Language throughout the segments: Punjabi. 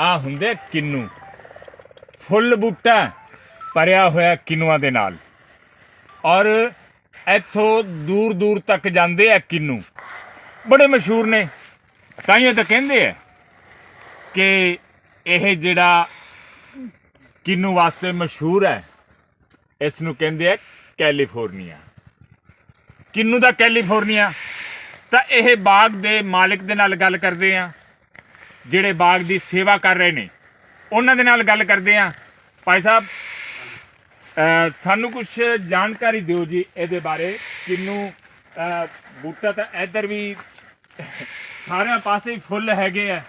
ਆ ਹੁੰਦੇ ਕਿੰਨੂ। ਫੁੱਲ ਬੂਟਾ ਭਰਿਆ ਹੋਇਆ ਕਿੰਨੂਆਂ ਦੇ ਨਾਲ। ਔਰ ਇੱਥੋਂ ਦੂਰ ਦੂਰ ਤੱਕ ਜਾਂਦੇ ਆ ਕਿੰਨੂ। ਬੜੇ ਮਸ਼ਹੂਰ ਨੇ। ਤਾਂ ਇਹ ਤਾਂ ਕਹਿੰਦੇ ਆ ਕਿ ਇਹ ਜਿਹੜਾ ਕਿੰਨੂ ਵਾਸਤੇ ਮਸ਼ਹੂਰ ਹੈ, ਇਸ ਨੂੰ ਕਹਿੰਦੇ ਆ ਕੈਲੀਫੋਰਨੀਆ। ਕਿੰਨੂ ਦਾ ਕੈਲੀਫੋਰਨੀਆ? ਤਾਂ ਇਹ ਬਾਗ ਦੇ ਮਾਲਕ ਦੇ ਨਾਲ ਗੱਲ ਕਰਦੇ ਆ। ਜਿਹੜੇ ਬਾਗ ਦੀ ਸੇਵਾ ਕਰ ਰਹੇ ਨੇ। ਉਹਨਾਂ ਦੇ ਨਾਲ ਗੱਲ ਕਰਦੇ ਆ ਭਾਈ ਸਾਹਿਬ ਸਾਨੂੰ ਕੁਝ ਜਾਣਕਾਰੀ ਦਿਓ ਜੀ ਇਹਦੇ ਬਾਰੇ। ਕਿੰਨੂ ਬੂਟਾ ਤਾਂ ਇੱਧਰ ਵੀ ਸਾਰਿਆਂ ਪਾਸੇ ਫੁੱਲ ਹੈਗੇ ਆ।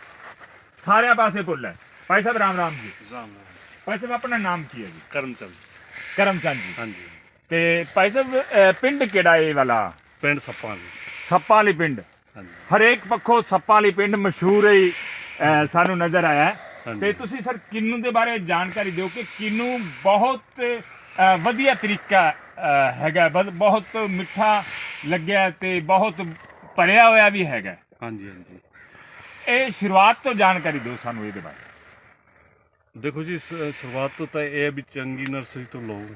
ਸਾਰਿਆਂ ਪਾਸੇ ਫੁੱਲ ਹੈ। ਭਾਈ ਸਾਹਿਬ ਰਾਮ ਰਾਮ ਜੀ। ਰਾਮ ਭਾਈ ਸਾਹਿਬ ਆਪਣਾ ਨਾਮ ਕੀ ਹੈ ਜੀ? ਕਰਮਚੰਦ। ਕਰਮਚੰਦ ਜੀ। ਹਾਂਜੀ। ਤੇ ਭਾਈ ਸਾਹਿਬ ਪਿੰਡ ਕਿਹੜਾ ਇਹ ਵਾਲਾ? ਪਿੰਡ ਸੱਪਾਂ ਦੀ ਸੱਪਾਂ ਵਾਲੀ ਪਿੰਡ। ਹਰੇਕ ਪੱਖੋਂ ਸੱਪਾਂ ਵਾਲੀ ਪਿੰਡ ਮਸ਼ਹੂਰ ਹੈ ਸਾਨੂੰ ਨਜ਼ਰ ਆਇਆ ਹੈ। ਤੇ ਤੁਸੀਂ ਸਰ ਕਿੰਨੂ ਦੇ ਬਾਰੇ ਜਾਣਕਾਰੀ ਦਿਓ ਕਿ ਕਿੰਨੂ ਬਹੁਤ ਵਧੀਆ ਤਰੀਕਾ ਹੈਗਾ। ਬਸ ਬਹੁਤ ਮਿੱਠਾ ਲੱਗਿਆ ਤੇ ਬਹੁਤ ਭਰਿਆ ਹੋਇਆ ਵੀ ਹੈਗਾ। ਹਾਂਜੀ ਹਾਂਜੀ। ਇਹ ਸ਼ੁਰੂਆਤ ਤੋਂ ਜਾਣਕਾਰੀ ਦਿਓ ਸਾਨੂੰ ਇਹਦੇ ਬਾਰੇ। ਦੇਖੋ ਜੀ ਸ- ਸ਼ੁਰੂਆਤ ਤੋਂ ਤਾਂ ਇਹ ਹੈ ਵੀ ਚੰਗੀ ਨਰਸਰੀ ਤੋਂ ਲਓ।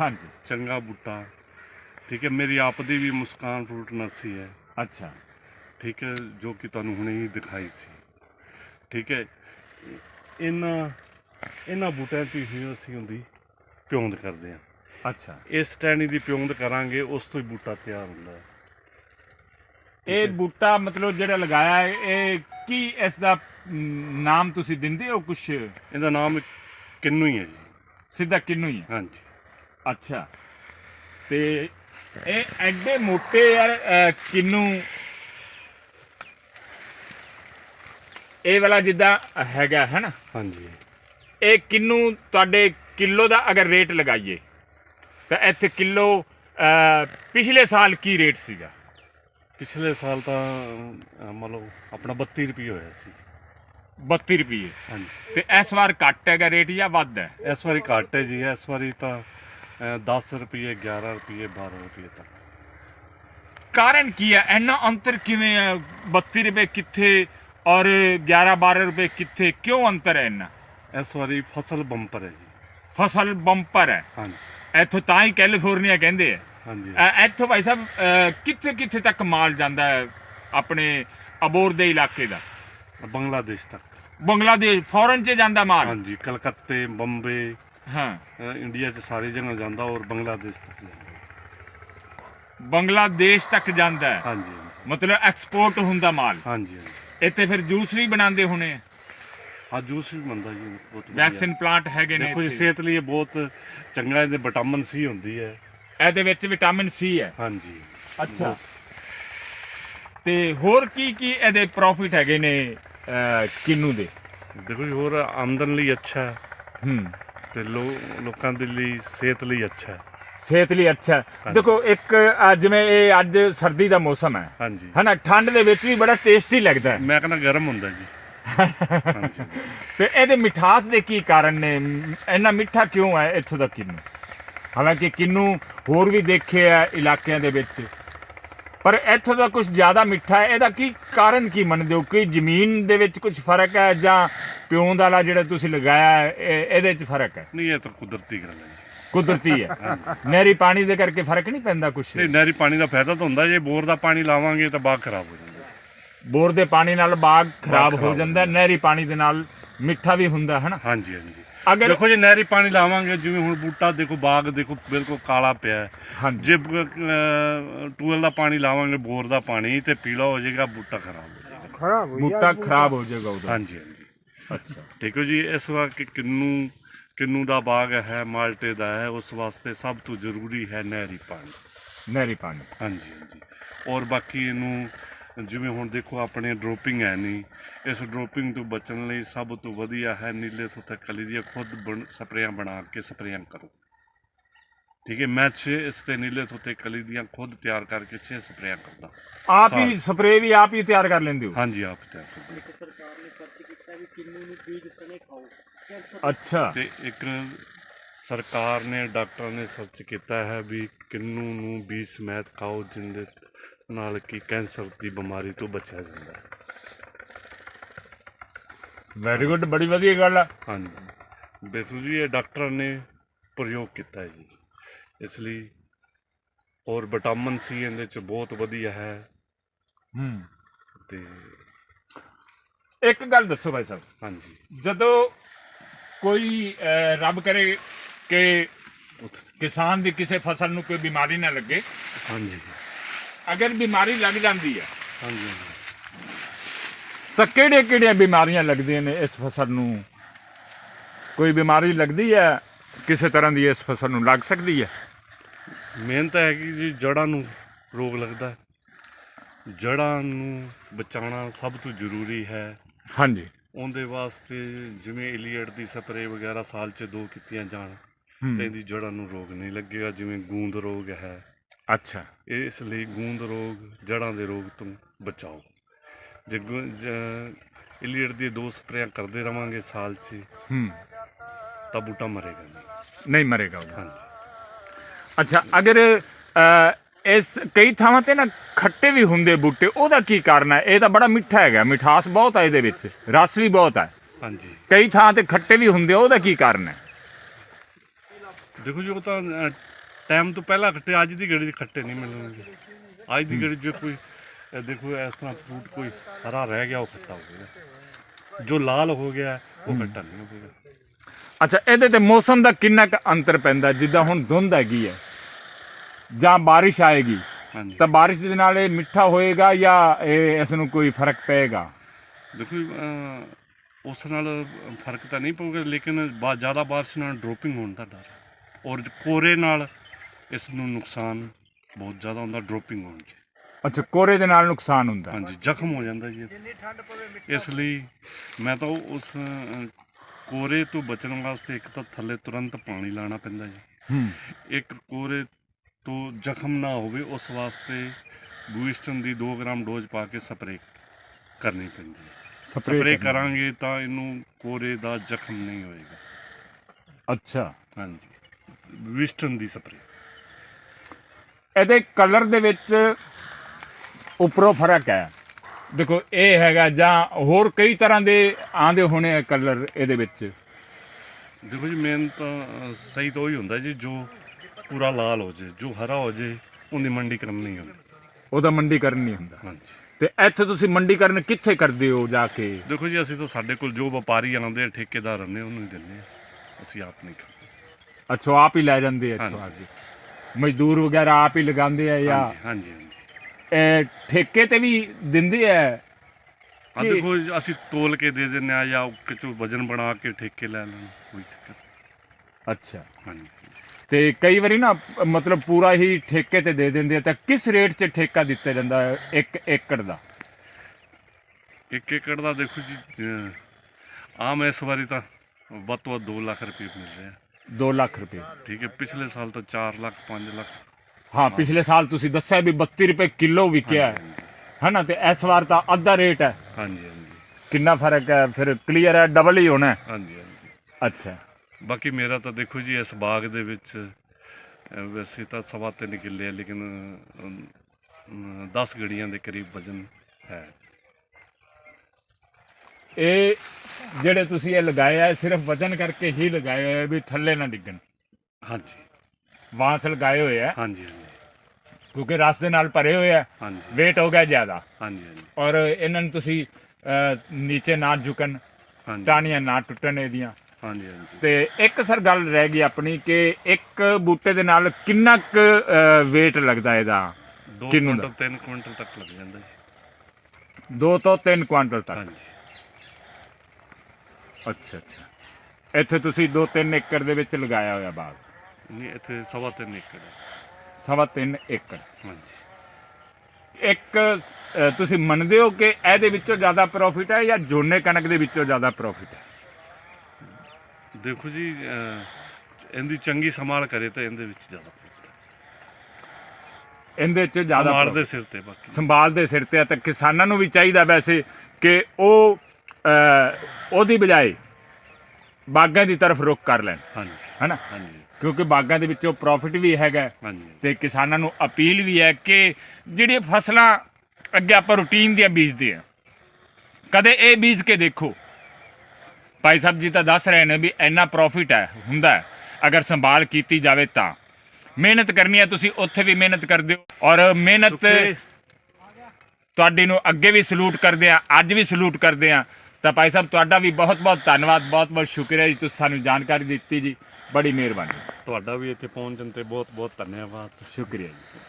ਹਾਂਜੀ। ਚੰਗਾ ਬੂਟਾ। ਠੀਕ ਹੈ ਮੇਰੀ ਆਪ ਦੀ ਵੀ ਮੁਸਕਾਨ ਫਰੂਟ ਨਰਸਰੀ ਹੈ। ਅੱਛਾ। ਠੀਕ ਹੈ ਜੋ ਕਿ ਤੁਹਾਨੂੰ ਹੁਣੇ ਹੀ ਦਿਖਾਈ ਸੀ। ਠੀਕ ਹੈ ਇਹਨਾਂ ਇਹਨਾਂ ਬੂਟਿਆਂ ਦੀ ਹੀ ਅਸੀਂ ਹੁੰਦੀ ਪਿਉਂਦ ਕਰਦੇ ਹਾਂ। ਅੱਛਾ। ਇਸ ਟਹਿਣੀ ਦੀ ਪਿਉਂਦ ਕਰਾਂਗੇ ਉਸ ਤੋਂ ਹੀ ਬੂਟਾ ਤਿਆਰ ਹੁੰਦਾ ਹੈ। ਇਹ ਬੂਟਾ ਮਤਲਬ ਜਿਹੜਾ ਲਗਾਇਆ ਹੈ ਇਹ ਕੀ ਇਸ ਦਾ ਨਾਮ ਤੁਸੀਂ ਦਿੰਦੇ ਹੋ ਕੁਛ? ਇਹਦਾ ਨਾਮ ਕਿੰਨੂ ਹੀ ਹੈ ਜੀ। ਸਿੱਧਾ ਕਿੰਨੂ ਹੀ ਹੈ? ਹਾਂਜੀ। ਅੱਛਾ। ਤੇ ਇਹ ਐਡੇ ਮੋਟੇ ਯਾਰ ਕਿੰਨੂ ਇਹ ਵਾਲਾ ਜਿੱਦਾਂ ਹੈਗਾ ਹੈ ਨਾ ਹਾਂਜੀ। ਇਹ ਕਿੰਨੂ ਤੁਹਾਡੇ ਕਿਲੋ ਦਾ ਅਗਰ ਰੇਟ ਲਗਾਈਏ ਤਾਂ ਇੱਥੇ ਕਿਲੋ ਪਿਛਲੇ ਸਾਲ ਕੀ ਰੇਟ ਸੀਗਾ? ਪਿਛਲੇ ਸਾਲ ਤਾਂ ਅਹ, ਲਓ ਆਪਣਾ 32 ਰੁਪਏ ਹੋਇਆ ਸੀ। 32 ਰੁਪਏ ਹਾਂਜੀ। ਤੇ ਇਸ ਵਾਰ ਘੱਟ ਹੈਗਾ ਰੇਟ ਜਾਂ ਵੱਧ ਹੈ? ਇਸ ਵਾਰੀ ਘੱਟ ਹੈ ਜੀ ਇਸ ਵਾਰੀ ਤਾਂ ਅਹ, 10 ਰੁਪਏ 11 ਰੁਪਏ 12 ਰੁਪਏ ਤੱਕ। ਕਾਰਨ ਕੀ ਹੈ? ਇੰਨਾ ਅੰਤਰ ਕਿਵੇਂ ਹੈ? 32 ਰੁਪਏ ਕਿੱਥੇ ਔਰ 11 12 ਰੁਪਏ ਕਿੱਥੇ ਕਿਉਂ ਅੰਤਰ ਹੈ ਇੰਨਾ? ਇਸ ਵਾਰੀ ਫਸਲ ਬੰਪਰ ਹੈ ਜੀ। ਫਸਲ ਬੰਪਰ ਹੈ। ਹਾਂਜੀ। ਇੱਥੋਂ ਤਾਂ ਹੀ ਕੈਲੀਫੋਰਨੀਆ ਕਹਿੰਦੇ ਆ। ਹਾਂਜੀ। ਅ, ਇੱਥੋਂ ਭਾਈ ਸਾਹਿਬ ਕਿੱਥੇ ਕਿੱਥੇ ਤੱਕ ਮਾਲ ਜਾਂਦਾ ਹੈ ਆਪਣੇ ਅਬੋਰ ਦੇ ਇਲਾਕੇ ਦਾ? ਬੰਗਲਾਦੇਸ਼ ਤੱਕ। ਬੰਗਲਾਦੇਸ਼ ਫੌਰਨ 'ਚ ਜਾਂਦਾ ਮਾਲ? ਹਾਂਜੀ ਕਲਕੱਤੇ ਬੰਬੇ ਹਾਂ। ਇੰਡੀਆ 'ਚ ਸਾਰੀ ਜਗ੍ਹਾ ਜਾਂਦਾ ਔਰ ਬੰਗਲਾਦੇਸ਼ ਤੱਕ ਜਾਂਦਾ। ਬੰਗਲਾਦੇਸ਼ ਤੱਕ ਜਾਂਦਾ ਹੈ? ਹਾਂਜੀ ਹਾਂਜੀ। ਮਤਲਬ ਐਕਸਪੋਰਟ ਹੁੰਦਾ ਮਾਲ? ਹਾਂਜੀ ਹਾਂਜੀ। ਇੱਥੇ ਫਿਰ ਜੂਸ ਵੀ ਬਣਾਉਂਦੇ ਹੋਣੇ ਆ। ਹਾਂ ਜੂਸ ਵੀ ਬੰਦਾ ਜੀ ਬਹੁਤ ਵਧੀਆ। ਵੈਕਸੀਨ ਪਲਾਂਟ ਹੈਗੇ ਨੇ ਦੇਖੋ ਜੀ ਇੱਥੇ। ਸਿਹਤ ਲਈ ਇਹ ਬਹੁਤ ਚੰਗਾ ਇਹਦੇ ਵਿਟਾਮਿਨ ਸੀ ਹੁੰਦੀ ਹੈ। ਇਹਦੇ ਵਿੱਚ ਵਿਟਾਮਿਨ ਸੀ ਹੈ। ਹਾਂਜੀ। ਅੱਛਾ। ਤੇ ਹੋਰ ਕੀ ਕੀ ਇਹਦੇ ਪ੍ਰੋਫਿਟ ਹੈਗੇ ਨੇ ਅ, ਕਿੰਨੂ ਦੇ? ਦੇਖੋ ਜੀ ਹੋਰ ਆਮਦਨ ਲਈ ਅੱਛਾ ਹੈ। ਹੂੰ। ਤੇ ਲੋ- ਲੋਕਾਂ ਦੇ ਲਈ ਸਿਹਤ ਲਈ ਅੱਛਾ ਹੈ। ਸਿਹਤ ਲਈ ਅੱਛਾ। ਹੈ। ਦੇਖੋ ਇੱਕ ਜਿਵੇਂ ਇਹ ਅੱਜ ਸਰਦੀ ਦਾ ਮੌਸਮ ਹੈ। ਹਾਂਜੀ। ਹਨਾ ਠੰਡ ਦੇ ਵਿੱਚ ਵੀ ਬੜਾ ਟੇਸਟੀ ਲੱਗਦਾ ਹੈ। ਮੈਂ ਕਹਿੰਦਾ ਗਰਮ ਹੁੰਦਾ ਜੀ। ਹਾਂਜੀ। ਤੇ ਇਹਦੇ ਮਿਠਾਸ ਦੇ ਕੀ ਕਾਰਨ ਨੇ? ਮ, ਇੰਨਾ ਮਿੱਠਾ ਕਿਉਂ ਹੈ ਇੱਥੋਂ ਦਾ ਕਿੰਨੂ? ਹਾਲਾਂਕਿ ਕਿੰਨੂ ਹੋਰ ਵੀ ਦੇਖੇ ਆ ਇਲਾਕਿਆਂ ਦੇ ਵਿੱਚ। ਪਰ ਇੱਥੋਂ ਦਾ ਕੁਝ ਜ਼ਿਆਦਾ ਮਿੱਠਾ ਹੈ ਇਹਦਾ ਕੀ ਕਾਰਨ ਕੀ ਮੰਨਦੇ ਹੋ? ਕਿ ਜ਼ਮੀਨ ਦੇ ਵਿੱਚ ਕੁਝ ਫ਼ਰਕ ਹੈ ਜਾਂ ਪਿਉਂਦ ਵਾਲਾ ਜਿਹੜਾ ਤੁਸੀਂ ਲਗਾਇਆ ਹੈ ਇਹ- ਇਹਦੇ 'ਚ ਫ਼ਰਕ ਹੈ? ਨਹੀਂ ਇਹ ਤਾਂ ਕੁਦਰਤੀ ਗੱਲ ਹੈ ਕੁਦਰਤੀ ਹੈ। ਨਹਿਰੀ ਪਾਣੀ ਦੇ ਕਰਕੇ ਫ਼ਰਕ ਨਹੀਂ ਪੈਂਦਾ ਕੁਝ ਨਹੀਂ ਨਹਿਰੀ ਪਾਣੀ ਦਾ ਫਾਇਦਾ ਤਾਂ ਹੁੰਦਾ ਜੇ ਬੋਰ ਦਾ ਪਾਣੀ ਲਾਵਾਂਗੇ ਤਾਂ ਬਾਗ ਖਰਾਬ ਹੋ ਜਾਂਦਾ। ਬੋਰ ਦੇ ਪਾਣੀ ਨਾਲ ਬਾਗ ਖਰਾਬ ਹੋ ਜਾਂਦਾ ਨਹਿਰੀ ਪਾਣੀ ਦੇ ਨਾਲ ਮਿੱਠਾ ਵੀ ਹੁੰਦਾ ਹੈ ਨਾ ਹਾਂਜੀ ਹਾਂਜੀ। ਅਗਰ ਦੇਖੋ ਜੇ ਨਹਿਰੀ ਪਾਣੀ ਲਾਵਾਂਗੇ ਜਿਵੇਂ ਹੁਣ ਬੂਟਾ ਦੇਖੋ ਬਾਗ ਦੇਖੋ ਬਿਲਕੁਲ ਕਾਲਾ ਪਿਆ ਹੈ। ਜੇ ਟੂਲ ਦਾ ਪਾਣੀ ਲਾਵਾਂਗੇ ਬੋਰ ਦਾ ਪਾਣੀ ਤੇ ਪੀਲਾ ਹੋ ਜਾਏਗਾ ਬੂਟਾ ਖਰਾਬ ਹੋ ਜਾਏਗਾ। ਖਰਾਬ ਹੋ ਬੂਟਾ ਖਰਾਬ ਹੋ ਜਾਏਗਾ ਉਹਦਾ ਹਾਂਜੀ ਹਾਂਜੀ। ਅੱਛਾ। ਠੀਕ ਹੈ ਜੀ ਇਸ ਵਾਰ ਕਿੰਨੂ ਕਿੰਨੂ ਦਾ ਬਾਗ ਹੈ ਮਾਲਟੇ ਦਾ ਹੈ ਉਸ ਵਾਸਤੇ ਸਭ ਤੋਂ ਜ਼ਰੂਰੀ ਹੈ ਨਹਿਰੀ ਪਾਣੀ। ਨਹਿਰੀ ਪਾਣੀ। ਹਾਂਜੀ ਹਾਂਜੀ। ਔਰ ਬਾਕੀ ਇਹਨੂੰ ਜਿਵੇਂ ਹੁਣ ਦੇਖੋ ਆਪਣੇ ਡ੍ਰੋਪਿੰਗ ਹੈ ਨਹੀਂ। ਇਸ ਡ੍ਰੋਪਿੰਗ ਤੋਂ ਬਚਣ ਲਈ ਸਭ ਤੋਂ ਵਧੀਆ ਹੈ ਨੀਲੇ ਸੁੱਤੇ ਕਲੀ ਦੀਆਂ ਖੁਦ ਬਣ- ਸਪਰੇਆਂ ਬਣਾ ਕੇ ਸਪਰੇਆਂ ਕਰੋ। ਠੀਕ ਹੈ ਮੈਂ ਛੇ ਇਸ ਤੇ ਨੀਲੇ ਸੁੱਤੇ ਕਲੀ ਦੀਆਂ ਖੁਦ ਤਿਆਰ ਕਰਕੇ ਛੇ ਸਪਰੇਆਂ ਕਰਦਾ। ਆਪ ਹੀ ਸਪਰੇਅ ਵੀ ਆਪ ਹੀ ਤਿਆਰ ਕਰ ਲੈਂਦੇ ਹੋ? ਹਾਂਜੀ ਆਪ ਤਿਆਰ ਕਰਦਾ। ਇੱਕ ਸਰਕਾਰ ਨੇ ਸਰਚ ਕੀਤਾ ਵੀ ਕਿੰਨੂ ਨੂੰ ਬੀਜ ਸਣੇ ਖਾਓ। ਅੱਛਾ। ਤੇ ਇੱਕ ਸਰਕਾਰ ਨੇ ਡਾਕਟਰ ਨੇ ਸਰਚ ਕੀਤਾ ਹੈ ਵੀ ਕਿੰਨੂ ਨੂੰ ਬੀਜ ਸਮੇਤ ਖਾਓ ਜਿੰਦੇ ਨਾਲ ਕਿ ਕੈਂਸਰ ਦੀ ਬਿਮਾਰੀ ਤੋਂ ਬਚਿਆ ਜਾਂਦਾ ਹੈ। ਵੈਰੀ ਗੁੱਡ ਬੜੀ ਵਧੀਆ ਗੱਲ ਆ। ਹਾਂਜੀ। ਦੇਖੋ ਜੀ ਇਹ ਡਾਕਟਰਾਂ ਨੇ ਪ੍ਰਯੋਗ ਕੀਤਾ ਹੈ ਜੀ। ਇਸ ਲਈ ਔਰ ਵਿਟਾਮਿਨ ਸੀ ਇਹਦੇ ਚ ਬਹੁਤ ਵਧੀਆ ਹੈ। ਹੂੰ। ਤੇ ਇੱਕ ਗੱਲ ਦੱਸੋ ਭਾਈ ਸਾਹਿਬ। ਹਾਂਜੀ। ਜਦੋਂ ਕੋਈ ਰੱਬ ਕਰੇ ਕਿ ਕਿਸਾਨ ਦੀ ਕਿਸੇ ਫਸਲ ਨੂੰ ਕੋਈ ਬਿਮਾਰੀ ਨਾ ਲੱਗੇ। ਹਾਂਜੀ। ਅਗਰ ਬਿਮਾਰੀ ਲੱਗ ਜਾਂਦੀ ਹੈ ਹਾਂਜੀ। ਤਾਂ ਕਿਹੜੇ ਕਿਹੜੀਆਂ ਬਿਮਾਰੀਆਂ ਲੱਗਦੀਆਂ ਨੇ ਇਸ ਫਸਲ ਨੂੰ? ਕੋਈ ਬਿਮਾਰੀ ਲੱਗਦੀ ਹੈ ਕਿਸੇ ਤਰ੍ਹਾਂ ਦੀ ਇਸ ਫਸਲ ਨੂੰ ਲੱਗ ਸਕਦੀ ਹੈ ਮੇਨ ਤਾਂ ਹੈ ਕਿ ਜੀ ਜੜਾਂ ਨੂੰ ਰੋਗ ਲੱਗਦਾ। ਹੈ ਜੜਾਂ ਨੂੰ ਬਚਾਉਣਾ ਸਭ ਤੋਂ ਜ਼ਰੂਰੀ ਹੈ। ਹਾਂਜੀ। ਉਹਦੇ ਵਾਸਤੇ ਜਿਵੇਂ ਇਲੀਅਟ ਦੀ ਸਪਰੇ ਵਗੈਰਾ ਸਾਲ 'ਚ ਦੋ ਕੀਤੀਆਂ ਜਾਣ। ਤੇ ਇਹਦੀ ਜੜਾਂ ਨੂੰ ਰੋਗ ਨਹੀਂ ਲੱਗੇਗਾ ਜਿਵੇਂ ਗੂੰਦ ਰੋਗ ਹੈ। ਅੱਛਾ। ਇਸ ਲਈ ਗੂੰਦ ਰੋਗ ਜੜਾਂ ਦੇ ਰੋਗ ਤੋਂ ਬਚਾਓ। ਜੇ ਇਲੀਅਟ ਦੀ ਦੋ ਸਪਰੇਆਂ ਕਰਦੇ ਰਵਾਂਗੇ ਸਾਲ 'ਚ ਹੂੰ। ਤਾਂ ਬੂਟਾ ਮਰੇਗਾ ਨਹੀਂ। ਨਹੀਂ ਮਰੇਗਾ ਉਹ। ਹਾਂਜੀ। ਅੱਛਾ ਅਗਰ ਇਸ ਕਈ ਥਾਵਾਂ ਤੇ ਨਾ ਖੱਟੇ ਵੀ ਹੁੰਦੇ ਬੂਟੇ ਉਹਦਾ ਕੀ ਕਾਰਨ ਹੈ? ਇਹ ਤਾਂ ਬੜਾ ਮਿੱਠਾ ਹੈਗਾ ਮਿਠਾਸ ਬਹੁਤ ਹੈ ਇਹਦੇ ਵਿੱਚ ਰਸ ਵੀ ਬਹੁਤ ਹੈ। ਹਾਂਜੀ। ਕਈ ਥਾਂ ਤੇ ਖੱਟੇ ਵੀ ਹੁੰਦੇ ਉਹਦਾ ਕੀ ਕਾਰਨ ਹੈ? ਦੇਖੋ ਜੀ ਉਹ ਤਾਂ ਟਾਈਮ ਤੋਂ ਪਹਿਲਾਂ ਖੱਟੇ ਅੱਜ ਦੀ ਘੜੀ 'ਚ ਖੱਟੇ ਨਹੀਂ ਮਿਲਣਗੇ। ਅੱਜ ਦੀ 'ਚ ਜੇ ਕੋਈ ਦੇਖੋ ਇਸ ਤਰ੍ਹਾਂ ਫਰੂਟ ਕੋਈ ਹਰਾ ਰਹਿ ਗਿਆ ਉਹ ਖੱਟਾ ਹੋ ਗਿਆ। ਜੋ ਲਾਲ ਹੋ ਗਿਆ ਉਹ ਖੱਟਾ ਨਹੀਂ ਹੋਵੇਗਾ ਅੱਛਾ ਇਹਦੇ ਤੇ ਮੌਸਮ ਦਾ ਕਿੰਨਾ ਕੁ ਅੰਤਰ ਪੈਂਦਾ ਜਿੱਦਾਂ ਹੁਣ ਧੁੰਦ ਹੈਗੀ ਹੈ। ਜਾਂ ਬਾਰਿਸ਼ ਆਏਗੀ ਹਾਂਜੀ। ਤਾਂ ਬਾਰਿਸ਼ ਦੇ ਨਾਲ ਇਹ ਮਿੱਠਾ ਹੋਏਗਾ ਜਾਂ ਇਹ ਇਸ ਨੂੰ ਕੋਈ ਫ਼ਰਕ ਪਏਗਾ? ਦੇਖੋ ਅਹ, ਉਸ ਨਾਲ ਫ਼ਰਕ ਤਾਂ ਨਹੀਂ ਪਊਗਾ ਲੇਕਿਨ ਬਾ ਜ਼ਿਆਦਾ ਬਾਰਿਸ਼ ਨਾਲ ਡ੍ਰੋਪਿੰਗ ਹੋਣ ਦਾ ਡਰ ਹੈ। ਔਰ ਜੋ ਕੋਰੇ ਨਾਲ ਇਸ ਨੂੰ ਨੁਕਸਾਨ ਬਹੁਤ ਜ਼ਿਆਦਾ ਹੁੰਦਾ ਡ੍ਰੋਪਿੰਗ ਹੋਣ 'ਚ। ਅੱਛਾ ਕੋਰੇ ਦੇ ਨਾਲ ਨੁਕਸਾਨ ਹੁੰਦਾ। ਹੈ। ਹਾਂਜੀ ਜ਼ਖਮ ਹੋ ਜਾਂਦਾ ਜੀ ਇਸ ਲਈ ਮੈਂ ਤਾਂ ਉਹ ਉਸ ਅਹ, ਕੋਰੇ ਤੋਂ ਬਚਣ ਵਾਸਤੇ ਇੱਕ ਤਾਂ ਥੱਲੇ ਤੁਰੰਤ ਪਾਣੀ ਲਾਣਾ ਪੈਂਦਾ ਜੀ। ਹੂੰ। ਇੱਕ ਕੋਰੇ ਤੋਂ ਜ਼ਖਮ ਨਾ ਹੋਵੇ ਉਸ ਵਾਸਤੇ ਬੂਇਸਟਨ ਦੀ 2 ਗ੍ਰਾਮ ਡੋਜ਼ ਪਾ ਕੇ ਸਪਰੇ ਕਰਨੀ ਪੈਂਦੀ ਹੈ। Spray spray. ਕਰਾਂਗੇ ਤਾਂ ਇਹਨੂੰ ਕੋਰੇ ਦਾ ਜ਼ਖਮ ਨਹੀਂ ਹੋਏਗਾ। ਅੱਛਾ। ਹਾਂਜੀ। ਵਿਸਟਨ ਦੀ ਸਪਰੇ ਇਹਦੇ ਕਲਰ ਦੇ ਵਿੱਚ ਉੱਪਰੋਂ ਫ਼ਰਕ ਹੈ। ਦੇਖੋ ਇਹ ਹੈਗਾ ਜਾਂ ਹੋਰ ਕਈ ਤਰ੍ਹਾਂ ਦੇ ਆਂਦੇ ਹੋਣੇ ਕਲਰ ਇਹਦੇ ਵਿੱਚ। ਦੇਖੋ ਜੀ ਮੇਨ ਤਾਂ ਸਹੀ ਤਾਂ ਉਹੀ ਹੁੰਦਾ ਜੀ ਜੋ ਪੂਰਾ ਲਾਲ ਹੋ ਜੇ ਜੋ ਹਰਾ ਹੋ ਜੇ ਉਹਦੀ ਮੰਡੀਕਰਨ ਨਹੀਂ ਹੁੰਦੀ ਉਹਦਾ ਮੰਡੀਕਰਨ ਨਹੀਂ ਹੁੰਦਾ। ਹਾਂਜੀ। ਤੇ ਇੱਥੇ ਤੁਸੀਂ ਮੰਡੀਕਰਨ ਕਿੱਥੇ ਕਰਦੇ ਹੋ ਜਾ ਕੇ? ਦੇਖੋ ਜੀ ਅਸੀਂ ਤਾਂ ਸਾਡੇ ਕੋਲ ਜੋ ਵਪਾਰੀ ਆਉਂਦੇ ਆ ਠੇਕੇਦਾਰ ਆਉਂਦੇ ਆ, ਉਹਨੂੰ ਹੀ ਦਿੰਦੇ ਆ। ਅਸੀਂ ਆਪ ਨਹੀਂ ਕਰਦੇ ਅੱਛਾ ਆਪ ਹੀ ਲੈ ਜਾਂਦੇ ਆ ਇੱਥੋਂ ਆ ਹਾਂਜੀ। ਕੇ ਮਜ਼ਦੂਰ ਵਗੈਰਾ ਆਪ ਹੀ ਲਗਾਉਂਦੇ ਆ ਜਾਂ ਹਾਂਜੀ ਹਾਂਜੀ ਹਾਂਜੀ। ਇਹ ਠੇਕੇ ਤੇ ਵੀ ਦਿੰਦੇ ਆ ਆ ਕਿ- ਦੇਖੋ ਜੀ, ਅਸੀਂ ਤੋਲ ਕੇ ਦੇ ਦਿੰਦੇ ਆ ਜਾਂ ਕਿਚੋ ਵਜਨ ਬਣਾ ਕੇ ਠੇਕੇ ਲੈ ਲੈਣ ਕੋਈ ਚੱਕਰ ਅੱਛਾ। ਹਾਂਜੀ। ਤੇ ਕਈ ਵਾਰੀ ਨਾ ਮਤਲਬ ਪੂਰਾ ਹੀ ਠੇਕੇ ਤੇ ਦੇ ਦਿੰਦੇ ਆ ਤਾਂ ਕਿਸ ਰੇਟ 'ਚ ਠੇਕਾ ਦਿੱਤਾ ਜਾਂਦਾ ਹੈ ਇੱਕ ਏਕੜ ਦਾ? ਇੱਕ ਏਕੜ ਦਾ ਦੇਖੋ ਜੀ ਆਮ ਇਸ ਵਾਰੀ ਤਾਂ ਵੱਧ ਤੋਂ ਵੱਧ 2 ਲੱਖ ਰੁਪਏ ਮਿਲ ਰਿਹਾ 2 ਲੱਖ ਰੁਪਏ। ਠੀਕ ਹੈ ਪਿਛਲੇ ਸਾਲ ਤਾਂ 4 ਲੱਖ 5 ਲੱਖ। ਹਾਂ ਪਿਛਲੇ ਸਾਲ ਤੁਸੀਂ ਦੱਸਿਆ ਵੀ 32 ਰੁਪਏ ਕਿਲੋ ਵਿਕਿਆ ਹੈ। ਹਨਾ ਤੇ ਇਸ ਵਾਰ ਤਾਂ ਅੱਧਾ ਰੇਟ ਹੈ। ਹਾਂਜੀ ਹਾਂਜੀ। ਕਿੰਨਾ ਫ਼ਰਕ ਹੈ? ਫਿਰ ਕਲੀਅਰ ਹੈ ਡਬਲ ਹੀ ਹੋਣਾ ਹੈ। ਹਾਂਜੀ ਹਾਂਜੀ। ਅੱਛਾ। ਬਾਕੀ ਮੇਰਾ ਤਾਂ ਦੇਖੋ ਜੀ ਇਸ ਬਾਗ ਦੇ ਵਿੱਚ ਵੈਸੇ ਤਾਂ ਸਵਾ ਤਿੰਨ ਕਿੱਲੇ ਆ ਲੇਕਿਨ 10 ਗੜੀਆਂ ਦੇ ਕਰੀਬ ਵਜ਼ਨ ਹੈ। ਇਹ ਜਿਹੜੇ ਤੁਸੀਂ ਇਹ ਲਗਾਏ ਆ ਇਹ ਸਿਰਫ ਵਜਨ ਕਰਕੇ ਹੀ ਲਗਾਏ ਹੋਏ ਆ ਵੀ ਥੱਲੇ ਨਾ ਡਿੱਗਣ। ਹਾਂਜੀ। ਵਾਂਸ ਲਗਾਏ ਹੋਏ ਆ। ਹਾਂਜੀ ਹਾਂਜੀ। ਕਿਉਂਕਿ ਰਸ ਦੇ ਨਾਲ ਭਰੇ ਹੋਏ ਆ ਹਾਂਜੀ। weight ਹੋ ਗਿਆ ਜ਼ਿਆਦਾ। ਹਾਂਜੀ ਹਾਂਜੀ। ਔਰ ਇਹਨਾਂ ਨੂੰ ਤੁਸੀਂ ਅਹ, ਨੀਚੇ ਨਾ ਝੁਕਣ ਹਾਂਜੀ। ਟਾਹਣੀਆਂ ਨਾ ਟੁੱਟਣ ਇਹਦੀਆਂ। ਹਾਂਜੀ ਹਾਂਜੀ। ਤੇ ਇੱਕ ਸਰ ਗੱਲ ਰਹਿ ਗਈ ਆਪਣੀ ਕਿ ਇੱਕ ਬੂਟੇ ਦੇ ਨਾਲ ਕਿੰਨਾ ਕੁ weight ਲੱਗਦਾ ਇਹਦਾ? 2 ਕਿੰਨੂ ਦਾ? ਕੁਇੰਟਲ 3 ਕੁਇੰਟਲ ਤੱਕ ਲੱਗ ਜਾਂਦਾ ਜੀ। 2 ਤੋਂ 3 ਕੁਆਂਟਲ ਤੱਕ? ਹਾਂਜੀ। ਅੱਛਾ ਅੱਛਾ। ਇੱਥੇ ਤੁਸੀਂ 2-3 ਏਕੜ ਦੇ ਵਿੱਚ ਲਗਾਇਆ ਹੋਇਆ ਬਾਗ? ਨਹੀਂ ਇੱਥੇ ਸਵਾ ਤਿੰਨ ਏਕੜ ਹੈ। ਸਵਾ 3 ਏਕੜ। ਹਾਂਜੀ। ਇੱਕ ਤੁਸੀਂ ਮੰਨਦੇ ਹੋ ਕਿ ਇਹਦੇ ਵਿੱਚੋਂ ਜ਼ਿਆਦਾ ਪ੍ਰੋਫਿਟ ਹੈ ਜਾਂ ਝੋਨੇ ਕਣਕ ਦੇ ਵਿੱਚੋਂ ਜ਼ਿਆਦਾ ਪ੍ਰੋਫਿਟ ਹੈ? ਦੇਖੋ ਜੀ ਇਹਦੀ ਚੰਗੀ ਸੰਭਾਲ ਕਰੇ ਤਾਂ ਇਹਦੇ ਵਿੱਚ ਜ਼ਿਆਦਾ ਇਹਦੇ ਚ ਜ਼ਿਆਦਾ ਸੰਭਾਲ ਦੇ ਸਿਰ ਤੇ ਬਾਕੀ। ਸੰਭਾਲ ਦੇ ਸਿਰ ਤੇ ਤਾਂ ਕਿਸਾਨਾਂ ਨੂੰ ਵੀ ਚਾਹੀਦਾ ਵੈਸੇ ਕਿ ਉਹ ਉਹਦੀ ਬਜਾਏ ਬਾਗਾਂ ਦੀ ਤਰਫ ਰੁਖ ਕਰ ਲੈਣ। ਹਾਂਜੀ। ਹੈਨਾ? ਹਾਂਜੀ। ਕਿਉਂਕਿ ਬਾਗਾਂ ਦੇ ਵਿੱਚੋਂ ਪ੍ਰੋਫਿਟ ਵੀ ਹੈਗਾ। ਤੇ ਕਿਸਾਨਾਂ ਨੂੰ ਅਪੀਲ ਵੀ ਹੈ ਕਿ ਜਿਹੜੀਆਂ ਫਸਲਾਂ ਅੱਗੇ ਆਪਾਂ ਰੂਟੀਨ ਦੀਆਂ ਬੀਜਦੇ ਆ ਕਦੇ ਇਹ ਬੀਜ ਕੇ ਦੇਖੋ ਭਾਈ ਸਾਹਿਬ ਜੀ ਤਾਂ ਦੱਸ ਰਹੇ ਨੇ ਵੀ ਇੰਨਾ ਪ੍ਰੋਫਿਟ ਹੈ ਹੁੰਦਾ ਅਗਰ ਸੰਭਾਲ ਕੀਤੀ ਜਾਵੇ ਤਾਂ। ਮਿਹਨਤ ਕਰਨੀ ਹੈ ਤੁਸੀਂ ਉੱਥੇ ਵੀ ਮਿਹਨਤ ਕਰਦੇ ਹੋ। ਔਰ ਮਿਹਨਤ। ਤੁਹਾਡੀ ਨੂੰ ਅੱਗੇ ਵੀ ਸਲੂਟ ਕਰਦੇ ਆ ਅੱਜ ਵੀ ਸਲੂਟ ਕਰਦੇ ਆ ਤਾਂ ਭਾਈ ਸਾਹਿਬ ਤੁਹਾਡਾ ਵੀ ਬਹੁਤ ਬਹੁਤ ਧੰਨਵਾਦ ਬਹੁਤ ਬਹੁਤ ਸ਼ੁਕਰੀਆ ਜੀ ਤੁਸੀਂ ਸਾਨੂੰ ਜਾਣਕਾਰੀ ਦਿੱਤੀ ਜੀ। ਬੜੀ ਮਿਹਰਬਾਨੀ। ਤੁਹਾਡਾ ਵੀ ਇੱਥੇ ਪਹੁੰਚਣ ਤੇ ਬਹੁਤ ਬਹੁਤ ਧੰਨਵਾਦ। ਸ਼ੁਕਰੀਆ ਜੀ।